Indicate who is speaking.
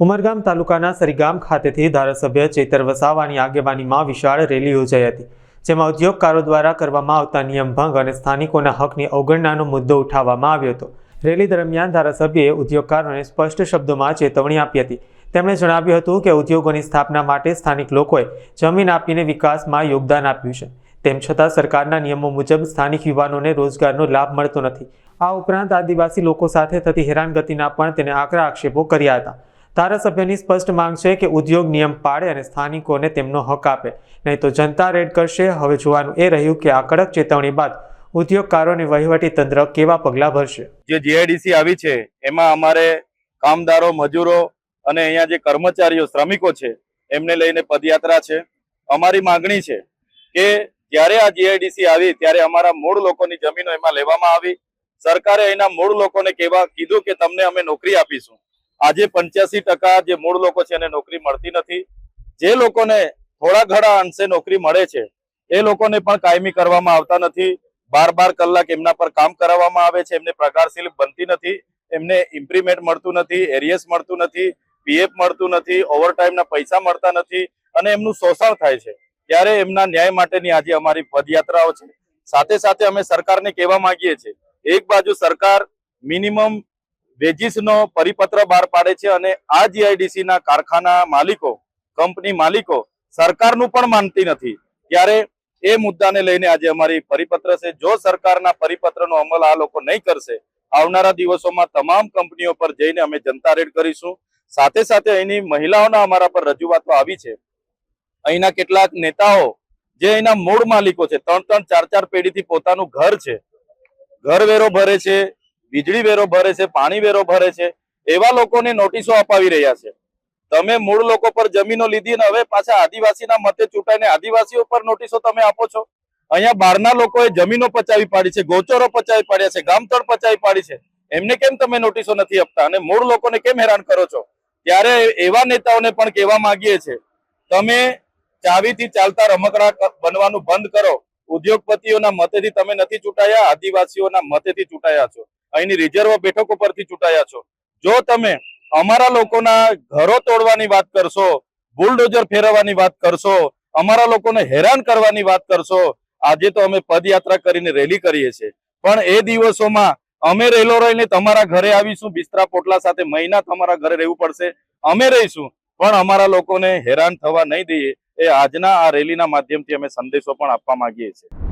Speaker 1: ઉમરગામ તાલુકાના સરીગામ ખાતેથી ધારાસભ્ય ચેતર વસાવાની આગેવાનીમાં વિશાળ રેલી યોજાઈ હતી, જેમાં ઉદ્યોગકારો દ્વારા કરવામાં આવતા નિયમ ભંગ અને સ્થાનિકોના હકની અવગણનાનો મુદ્દો ઉઠાવવામાં આવ્યો હતો. રેલી દરમિયાન ધારાસભ્યએ ઉદ્યોગકારોને સ્પષ્ટ શબ્દોમાં ચેતવણી આપી હતી. તેમણે જણાવ્યું હતું કે ઉદ્યોગોની સ્થાપના માટે સ્થાનિક લોકોએ જમીન આપીને વિકાસમાં યોગદાન આપ્યું છે. તેમ છતાં સરકારના નિયમો મુજબ સ્થાનિક યુવાનોને રોજગારનો લાભ મળતો નથી. આ ઉપરાંત આદિવાસી લોકો સાથે થતી હેરાનગતિના પણ તેને આકરા આક્ષેપો કર્યા હતા. ધારાસભ્યની સ્પષ્ટ માંગ છે કે ઉદ્યોગ નિયમ પાડે અને સ્થાનિકોને તેમનો હક આપે. નહીં તો જનતા રેડ કરશે. હવે જોવાનું એ રહ્યું કે આ કડક ચેતવણી બાદ ઉદ્યોગકારોને વહીવટી તંત્ર કેવા પગલાં ભરશે?
Speaker 2: જે જીઆઈડીસી આવી છે, એમાં અમારે કામદારો, મજૂરો અને અહીંયા જે કર્મચારીઓ, શ્રમિકો છે, એમને લઈને પદયાત્રા છે. અમારી માંગણી છે કે જ્યારે આ જીઆઈડીસી આવી, ત્યારે અમારા મૂળ લોકોની જમીનો એમાં લેવામાં આવી. સરકારે અહીંના મૂળ લોકોને કેવા કીધું કે તમને અમે નોકરી આપીશું. આજે પંચ્યાસી ટકા જે મૂળ લોકો છે એને નોકરી મળતી નથી. જે લોકોને થોડા ઘણા અંશે નોકરી મળે છે, એ લોકોને પણ કાયમી કરવામાં આવતા નથી. બાર બાર કલાક એમના પર કામ કરાવવામાં આવે છે, એમને પ્રકાર સ્લિપ બનતી નથી. એમને ઇમ્પ્રીમેન્ટ મળતું નથી એરિયસ મળતું નથી પીએફ મળતું નથી ઓવરટાઈમના પૈસા મળતા નથી અને એમનું શોષણ થાય છે. ત્યારે એમના ન્યાય માટેની આજે અમારી પદયાત્રાઓ છે. સાથે સાથે અમે સરકારને કહેવા માંગીએ છીએ, એક બાજુ સરકાર મિનિમમ વેજીસનો પરિપત્ર બહાર પાડે છે અને આ જીઆઈડીસી ના કારખાના માલિકો, કંપની માલિકો સરકારનું પણ માનતી નથી. ત્યારે એ મુદ્દાને લઈને આજે અમારી પરિપત્ર છે. જો સરકારના પરિપત્રનો અમલ આ લોકો નહીં કરશે, આવનારા દિવસોમાં તમામ કંપનીઓ પર જઈને અમે જનતા રેડ કરીશું. સાથે સાથે અહીંની મહિલાઓના અમારા પર રજૂઆતો આવી છે. અહીંના કેટલાક નેતાઓ, જે અહીંના મૂળ માલિકો છે, ત્રણ ત્રણ ચાર ચાર પેઢીથી પોતાનું ઘર છે. ઘર વેરો ભરે છે વીજળી વેરો ભરે છે, પાણી વેરો ભરે છે, એવા લોકોને નોટિસો અપાવી રહ્યા છે. તમે મૂળ લોકો પર જમીનો લીધી ને હવે પાછા આદિવાસીના મતે ચૂંટાઈને આદિવાસીઓ પર નોટિસો તમે આપો છો? અહીંયા બહારના લોકોએ જમીનો પચાવી પાડી છે, ગોચરો પચાવી પાડ્યા છે, ગામતળ પચાવી પાડી છે. એમને કેમ તમે નોટિસો નથી આપતા? અને મૂળ લોકોને કેમ હેરાન કરો છો? ત્યારે એવા નેતાઓને પણ કહેવા માંગીએ છે તમે ચાવીથી ચાલતા રમકડા બનવાનું બંધ કરો. ઉદ્યોગપતિઓના મતેથી તમે નથી ચૂંટાયા, આદિવાસીઓના મતેથી ચૂંટાયા છો. અહીંની રિઝર્વ બેઠક ઉપરથી ચૂંટાયા છો. જો તમે અમારા લોકોના ઘરો તોડવાની વાત કરશો બુલડોઝર ફેરવવાની વાત કરશો, અમારા લોકોને હેરાન કરવાની વાત કરશો, આજે તો અમે પદયાત્રા કરીને રેલી કરીએ છીએ. પણ એ દિવસોમાં અમે રેલો રહીને તમારા ઘરે આવીશું, બિસ્તરા પોટલા સાથે મહિના તમારા ઘરે રહેવું પડશે, અમે રહીશું. પણ અમારા લોકોને હેરાન થવા નહીં દઈએ, એ આજના આ રેલીના માધ્યમથી અમે સંદેશો પણ આપવા માંગીએ છીએ.